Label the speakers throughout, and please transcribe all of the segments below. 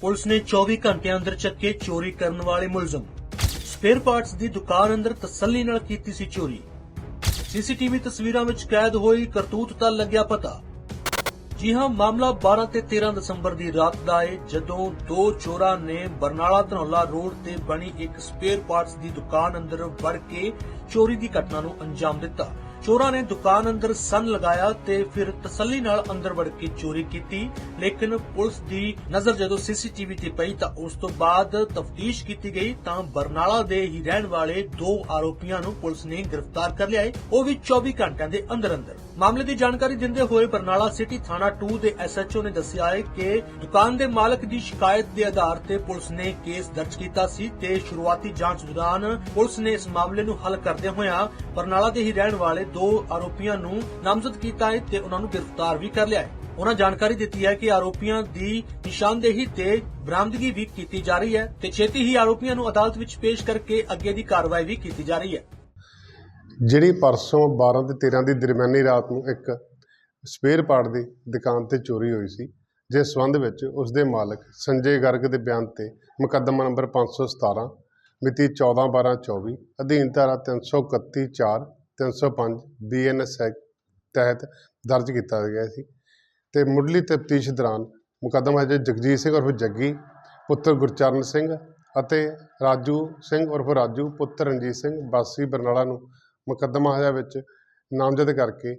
Speaker 1: Police ਨੇ 24 ਘੰਟਿਆਂ ਅੰਦਰ ਚੱਕੇ ਚੋਰੀ ਕਰਨ ਵਾਲੇ ਮੁਲਜ਼ਮ। ਸਪੇਅਰ ਪਾਰਟਸ ਦੀ ਦੁਕਾਨ ਅੰਦਰ ਤਸੱਲੀ ਨਾਲ ਕੀਤੀ ਸੀ ਚੋਰੀ। ਸੀਸੀਟੀਵੀ ਤਸਵੀਰਾਂ ਵਿੱਚ ਕੈਦ ਹੋਈ ਕਰਤੂਤ ਦਾ ਲੱਗਿਆ ਪਤਾ। ਜੀ ਹਾਂ, ਮਾਮਲਾ 12 ਤੇ 13 ਦਸੰਬਰ ਦੀ ਰਾਤ ਦਾ ਹੈ ਜਦੋਂ ਦੋ ਚੋਰਾਂ ਨੇ ਬਰਨਾਲਾ ਧਨੌਲਾ ਰੋਡ ਤੇ ਬਣੀ ਇੱਕ ਸਪੇਅਰ ਪਾਰਟਸ ਦੀ ਦੁਕਾਨ ਅੰਦਰ ਵੜ ਕੇ ਚੋਰੀ ਦੀ ਘਟਨਾ ਨੂੰ ਅੰਜਾਮ ਦਿੱਤਾ। ਚੋਰਾਂ ਨੇ ਦੁਕਾਨ ਅੰਦਰ ਸੰਨ ਲਗਾਇਆ ਤੇ ਫਿਰ ਤਸੱਲੀ ਨਾਲ ਅੰਦਰ ਵੜ ਕੇ ਚੋਰੀ ਕੀਤੀ। ਲੇਕਿਨ ਪੁਲਿਸ ਦੀ ਨਜ਼ਰ ਜਦੋਂ ਸੀਸੀਟੀਵੀ ਤੇ ਪਈ ਤਾਂ ਉਸ ਤੋਂ ਬਾਅਦ ਤਫਤੀਸ਼ ਕੀਤੀ ਗਈ ਤਾਂ ਬਰਨਾਲਾ ਦੇ ਹੀ ਰਹਿਣ ਵਾਲੇ ਦੋ ਆਰੋਪੀਆਂ ਨੂੰ ਪੁਲਿਸ ਨੇ ਗ੍ਰਿਫਤਾਰ ਕਰ ਲਿਆ ਹੈ। ਉਹ ਵੀ 24 ਘੰਟਿਆਂ ਦੇ ਅੰਦਰ ਅੰਦਰ ਮਾਮਲੇ ਦੀ ਜਾਣਕਾਰੀ ਦਿੰਦੇ ਹੋਏ ਬਰਨਾਲਾ ਸਿਟੀ ਥਾਣਾ 2 ਦੇ ਐਸਐਚਓ ਨੇ ਦੱਸਿਆ ਹੈ ਕਿ ਦੁਕਾਨ ਦੇ ਮਾਲਕ ਦੀ ਸ਼ਿਕਾਇਤ ਦੇ ਆਧਾਰ ਤੇ ਪੁਲਿਸ ਨੇ ਕੇਸ ਦਰਜ ਕੀਤਾ ਸੀ ਤੇ ਸ਼ੁਰੂਆਤੀ ਜਾਂਚ ਦੌਰਾਨ ਪੁਲਿਸ ਨੇ ਇਸ ਮਾਮਲੇ ਨੂੰ ਹੱਲ ਕਰਦਿਆਂ ਹੋਇਆ ਬਰਨਾਲਾ ਦੇ ਹੀ ਰਹਿਣ ਵਾਲੇ ਦੋ ਆਰੋਪੀਆਂ ਨੂੰ ਨਾਮਜ਼ਦ ਕੀਤਾ ਹੈ ਤੇ ਉਹਨਾਂ ਨੂੰ ਗ੍ਰਿਫਤਾਰ ਵੀ ਕਰ ਲਿਆ ਹੈ। ਉਹਨਾਂ ਜਾਣਕਾਰੀ ਦਿੱਤੀ ਹੈ ਕਿ ਆਰੋਪੀਆਂ ਦੀ ਨਿਸ਼ਾਨਦੇਹੀ ਤੇ ਬਰਾਮਦਗੀ ਵੀ ਕੀਤੀ ਜਾ ਰਹੀ ਹੈ ਤੇ ਛੇਤੀ ਹੀ ਆਰੋਪੀਆਂ ਨੂੰ ਅਦਾਲਤ ਵਿੱਚ ਪੇਸ਼ ਕਰਕੇ ਅੱਗੇ ਦੀ ਕਾਰਵਾਈ ਵੀ ਕੀਤੀ ਜਾ ਰਹੀ ਹੈ।
Speaker 2: ਜਿਹੜੀ ਪਰਸੋਂ 12 ਤੇ 13 ਦੀ ਦਰਮਿਆਨੀ ਰਾਤ ਨੂੰ ਇੱਕ ਸਪੇਅਰ ਪਾਰਟ ਦੀ ਦੁਕਾਨ ਤੇ ਚੋਰੀ ਹੋਈ ਸੀ, ਜਿਸ ਸੰਬੰਧ ਵਿੱਚ ਉਸ ਦੇ ਮਾਲਕ ਸੰਜੇ ਗਰਗ ਦੇ ਬਿਆਨ ਤੇ ਮੁਕੱਦਮਾ ਨੰਬਰ 517 ਮਿਤੀ 14/12/24 ਅਧੀਨ ਧਾਰਾ 331 4 305 ਬੀਐਨਐਸ ਐਕਟ ਤਹਿਤ ਦਰਜ ਕੀਤਾ ਗਿਆ ਸੀ। ਤੇ ਮੁੱਢਲੀ ਤਫਤੀਸ਼ ਦੌਰਾਨ ਮੁਕੱਦਮਾ ਹੈ ਜਗਜੀਤ ਸਿੰਘ ਉਰਫ ਜੱਗੀ, ਪੁੱਤਰ ਗੁਰਚਰਨ ਸਿੰਘ ਅਤੇ ਰਾਜੂ ਸਿੰਘ ਉਰਫ ਰਾਜੂ, ਪੁੱਤਰ ਰਣਜੀਤ ਸਿੰਘ ਬਾਸੀ ਬਰਨਾਲਾ ਨੂੰ ਮੁਕੱਦਮਾ ਹਜਾ ਵਿੱਚ ਨਾਮਜ਼ਦ ਕਰਕੇ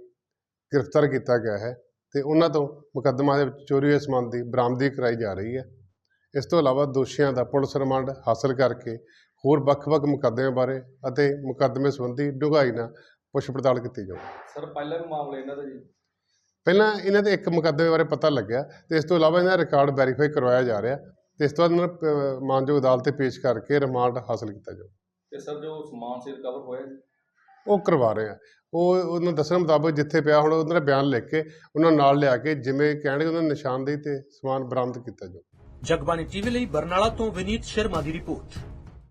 Speaker 2: ਗ੍ਰਿਫਤਾਰ ਕੀਤਾ ਗਿਆ ਹੈ ਤੇ ਉਹਨਾਂ ਤੋਂ ਮੁਕੱਦਮਾ ਦੇ ਵਿੱਚ ਚੋਰੀ ਹੋਏ ਸਮਾਨ ਦੀ ਬਰਾਮਦੀ ਕਰਾਈ ਜਾ ਰਹੀ ਹੈ। ਇਸ ਤੋਂ ਇਲਾਵਾ ਦੋਸ਼ੀਆਂ ਦਾ ਪੁਲਿਸ ਰਿਮਾਂਡ ਹਾਸਲ ਕਰਕੇ ਹੋਰ ਵੱਖ-ਵੱਖ ਮੁਕੱਦਮਿਆਂ ਬਾਰੇ ਅਤੇ ਮੁਕੱਦਮੇ ਸੰਬੰਧੀ ਡੂੰਘਾਈ ਨਾਲ ਪੁੱਛ ਪੜਤਾਲ ਕੀਤੀ ਜਾਊ।
Speaker 3: ਸਰ ਪਹਿਲਾ ਵੀ ਮਾਮਲਾ ਇਹਨਾਂ ਦਾ ਜੀ।
Speaker 2: ਪਹਿਲਾਂ ਇਹਨਾਂ ਦੇ ਇੱਕ ਮੁਕੱਦਮੇ ਬਾਰੇ ਪਤਾ ਲੱਗਿਆ ਤੇ ਇਸ ਤੋਂ ਇਲਾਵਾ ਇਹਨਾਂ ਦਾ ਰਿਕਾਰਡ ਵੈਰੀਫਾਈ ਕਰਵਾਇਆ ਜਾ ਰਿਹਾ ਤੇ ਇਸ ਤੋਂ ਬਾਅਦ ਇਹਨਾਂ ਮਾਨਯੋਗ ਅਦਾਲਤ ਤੇ ਪੇਸ਼ ਕਰਕੇ ਰਿਮਾਂਡ ਹਾਸਲ ਕੀਤਾ ਜਾਊ।
Speaker 3: ਤੇ ਸਰ ਜੋ ਸਮਾਨ ਸੀ ਰਿਕਵਰ ਹੋਇਆ?
Speaker 2: ਉਹ ਕਰਵਾ ਰਹੇ ਆ। ਉਹ ਉਹਨਾਂ ਦੱਸਣ ਮੁਤਾਬਕ ਜਿੱਥੇ ਪਿਆ ਹੁਣ ਉਹਨਾਂ ਦਾ ਬਿਆਨ ਲਿਖ ਕੇ ਉਹਨਾਂ ਨਾਲ ਲਿਆ ਕੇ ਜਿਵੇਂ ਕਹਿਣਗੇ ਉਹਨਾਂ ਨਿਸ਼ਾਨਦੇਹੀ ਤੇ ਸਮਾਨ ਬਰਾਮਦ ਕੀਤਾ ਜਾਊ।
Speaker 1: ਜਗਬਾਨੀ ਟੀਵੀ ਲਈ ਬਰਨਾਲਾ ਤੋਂ ਵਿਨੀਤ ਸ਼ਰਮਾ ਦੀ ਰਿਪੋਰਟ।